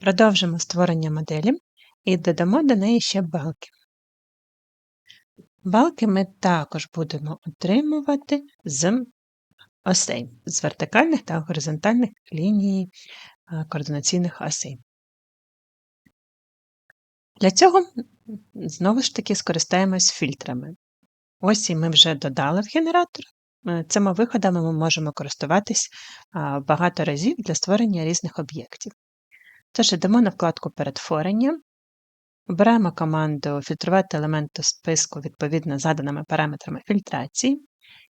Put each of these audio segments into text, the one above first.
Продовжимо створення моделі і додамо до неї ще балки. Балки ми також будемо отримувати з осей, з вертикальних та горизонтальних ліній координаційних осей. Для цього знову ж таки скористаємось фільтрами. Осі ми вже додали в генератор. Е, цими виходами ми можемо користуватись багато разів для створення різних об'єктів. Тож йдемо на вкладку Перетворення, обираємо команду Фільтрувати елементи списку відповідно заданими параметрами фільтрації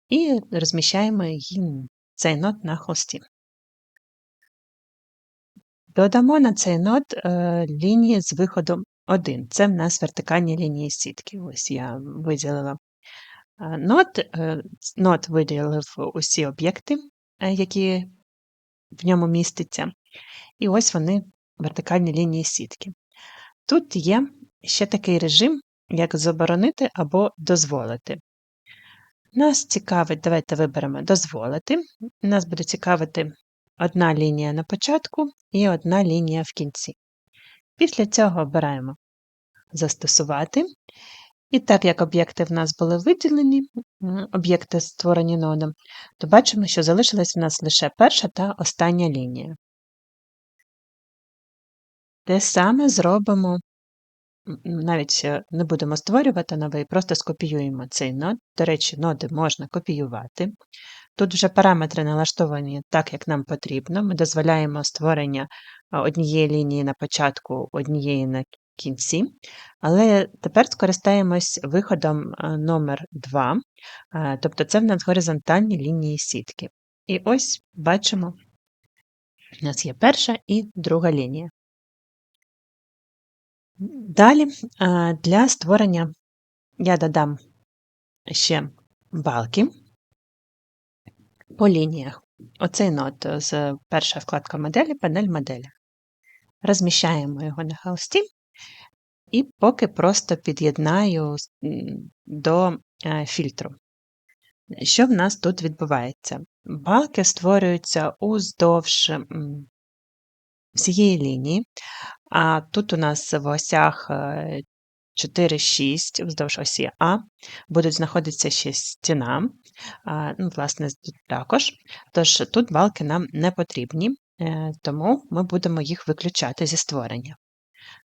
і розміщаємо її, цей нод на холсті. Додамо на цей нод е, лінії з виходом 1. Це в нас вертикальні лінії сітки. Ось я виділила е, нод, е, нод виділив усі об'єкти, які в ньому містяться. І ось вони вертикальні лінії сітки. Тут є ще такий режим, як заборонити або дозволити. Нас цікавить, давайте виберемо дозволити. Нас буде цікавити одна лінія на початку і одна лінія в кінці. Після цього обираємо Застосувати. І так як об'єкти в нас були виділені, об'єкти створені нодом, то бачимо, що залишилась в нас лише перша та остання лінія. Те саме зробимо, навіть не будемо створювати новий, просто скопіюємо цей нод. До речі, ноди можна копіювати. Тут вже параметри налаштовані так, як нам потрібно. Ми дозволяємо створення однієї лінії на початку, однієї на кінці. Але тепер скористаємось виходом номер 2, тобто це в нас горизонтальні лінії сітки. І ось бачимо, у нас є перша і друга лінія. Далі для створення я додам ще балки по лініях. Оцей нот з перша вкладка моделі, панель моделі. Розміщаємо його на холсті і поки просто під'єднаю до е, фільтру. Що в нас тут відбувається? Балки створюються уздовж всієї лінії, а тут у нас в осях 4-6 е, вздовж осі А будуть знаходитися ще стіна, ну, власне, тут також. Тож тут балки нам не потрібні, е, тому ми будемо їх виключати зі створення.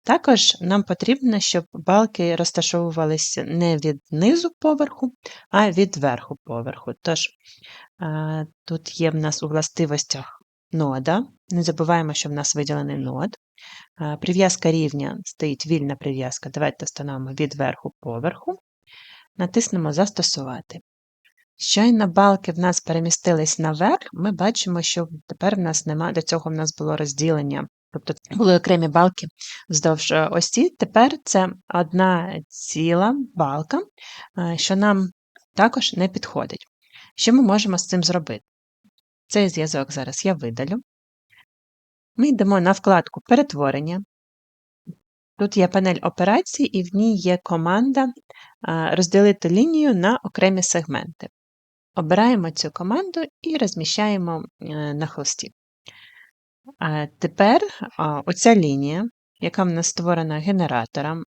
Також нам потрібно, щоб балки розташовувалися не від низу поверху, а від верху поверху. Тож, тут є в нас у властивостях нода. Не забуваємо, що в нас виділений нод. Прив'язка рівня стоїть вільна прив'язка. Давайте встановимо від верху поверху. Натиснемо Застосувати. Щойно балки в нас перемістились наверх, ми бачимо, що тепер в нас немає, до цього в нас було розділення Тобто були окремі балки вздовж е, осі. Тепер це одна ціла балка, е, що нам також не підходить. Що ми можемо з цим зробити? Цей зв'язок зараз я видалю. Ми йдемо на вкладку Перетворення. Тут є панель операцій, і в ній є команда е, розділити лінію на окремі сегменти. Обираємо цю команду і розміщаємо на хості. Тепер оця лінія, яка в нас створена генератором,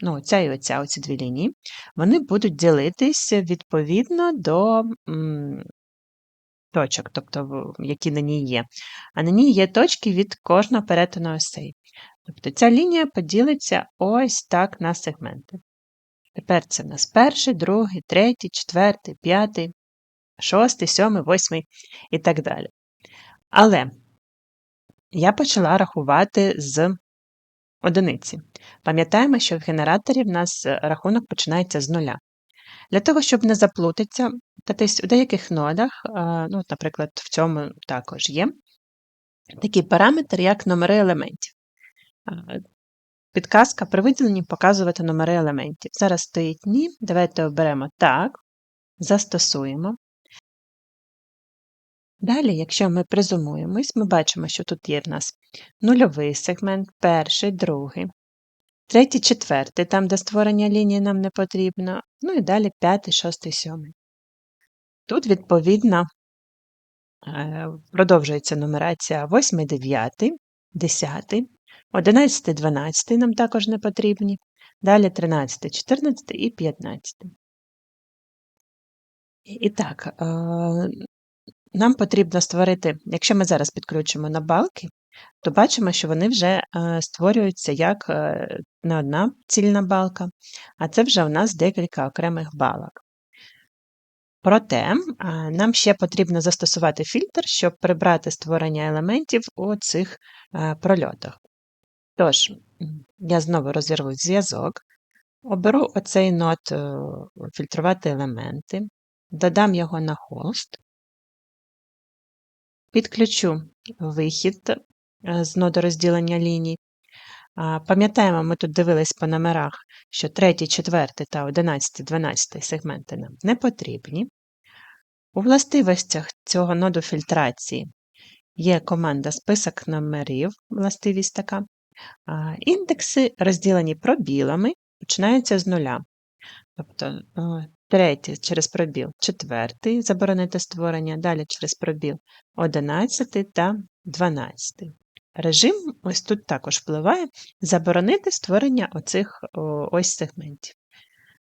ну, оця і оця, оці дві лінії, вони будуть ділитися відповідно до точок, тобто, які на ній є. А на ній є точки від кожного перетину осей. Тобто ця лінія поділиться ось так на сегменти. Тепер це в нас перший, другий, третій, четвертий, п'ятий, шостий, сьомий, восьмий і так далі. Але я почала рахувати з одиниці. Пам'ятаємо, що в генераторі в нас е, рахунок починається з нуля. Для того, щоб не заплутатися, у деяких нодах, ну, наприклад, в цьому також є, такий параметр, як номери елементів. Підказка при виділенні показувати номери елементів. Зараз стоїть ні. Давайте оберемо так, застосуємо. Далі, якщо ми призумуємось, ми бачимо, що тут є в нас нульовий сегмент, перший, другий, третій, четвертий, там, де створення лінії нам не потрібно, ну і далі п'ятий, шостий, сьомий. Тут, відповідно, е, продовжується нумерація 8, 9, 10, 11, 12 нам також не потрібні. Далі 13, 14 і 15. І так, е, нам потрібно створити, якщо ми зараз підключимо на балки, то бачимо, що вони вже е, створюються як не одна цільна балка, а це вже у нас декілька окремих балок. Проте нам ще потрібно застосувати фільтр, щоб прибрати створення елементів у цих прольотах. Тож, я знову розірву зв'язок, оберу оцей нот е, фільтрувати елементи, додам його на холст, підключу вихід е, з ноду розділення ліній. Пам'ятаємо, ми тут дивились по номерах, що 3, 4 та 11, 12 сегменти нам не потрібні. У властивостях цього ноду фільтрації є команда список номерів, властивість така. Індекси, розділені пробілами, починаються з нуля. Тобто третій через пробіл четвертий, заборонити створення, далі через пробіл 11 та 12. Режим ось тут також впливає заборонити створення оцих ось сегментів.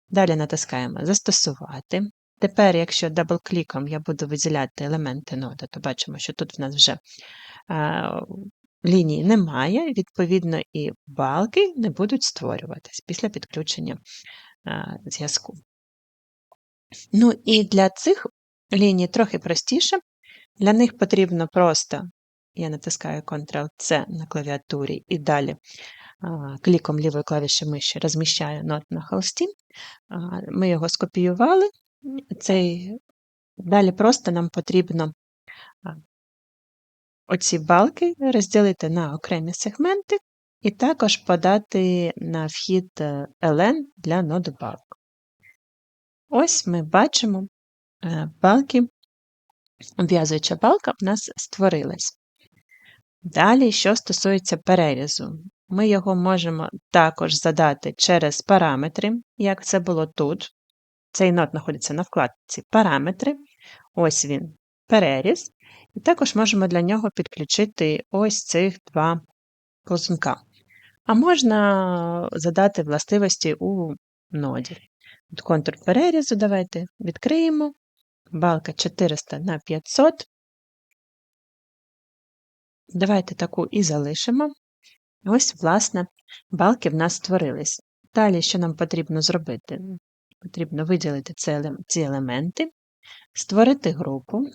Далі натискаємо Застосувати. Тепер, якщо дабл-кліком я буду виділяти елементи нода, то бачимо, що тут в нас вже лінії немає, відповідно, і балки не будуть створюватись після підключення зв'язку. Ну і для цих ліній трохи простіше. Для них потрібно просто, я натискаю Ctrl-C на клавіатурі і далі кліком лівої клавіші миші розміщаю нот на холсті. Ми його скопіювали. Цей... Далі просто нам потрібно оці балки розділити на окремі сегменти і також подати на вхід е, ln для ноду балк. Ось ми бачимо е, балки, обв'язуюча балка в нас створилась. Далі, що стосується перерізу, ми його можемо також задати через параметри, як це було тут. Цей нот знаходиться на вкладці Параметри. Ось він, переріз. І також можемо для нього підключити ось цих два ползунка. А можна задати властивості у ноді. Контур перерізу давайте відкриємо. Балка 400 на 500. Давайте таку і залишимо. Ось, власне, балки в нас створились. Далі, що нам потрібно зробити? Потрібно виділити ці елементи, створити групу.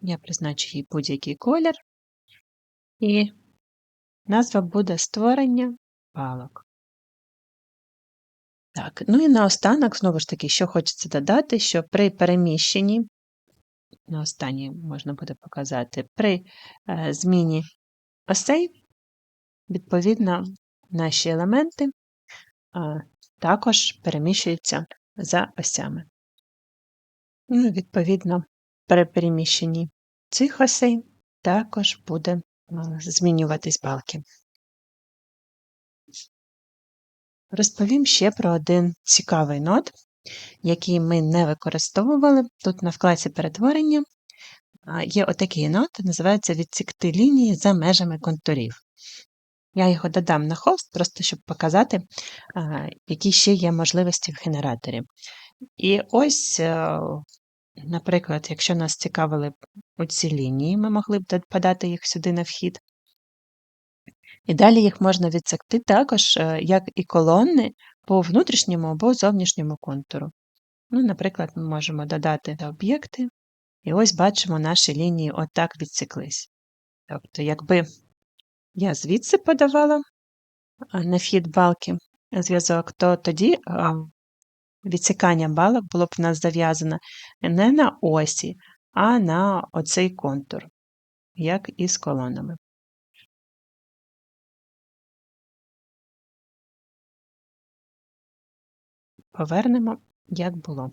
Я призначу їй будь-який колір, і назва буде створення балок. Так, ну і наостанок, знову ж таки, що хочеться додати, що при переміщенні, на останній можна буде показати, при е, зміні осей, відповідно, наші елементи е, також переміщуються за осями. Ну, Відповідно, при переміщенні цих осей також буде е, змінюватись балки. Розповім ще про один цікавий нод, який ми не використовували. Тут на вкладці перетворення є отакий нод, називається відсікти лінії за межами контурів. Я його додам на холст, просто щоб показати, які ще є можливості в генераторі. І ось, е, наприклад, якщо нас цікавили оці лінії, ми могли б подати їх сюди на вхід. І далі їх можна відсекти також, е, як і колони по внутрішньому або зовнішньому контуру. Ну, Наприклад, ми можемо додати об'єкти, і ось бачимо, наші лінії отак відсіклись. Тобто, якби я звідси подавала на вхід балки зв'язок, то тоді відсікання балок було б в нас зав'язане не на осі, а на оцей контур, як і з колонами. Повернемо, як було.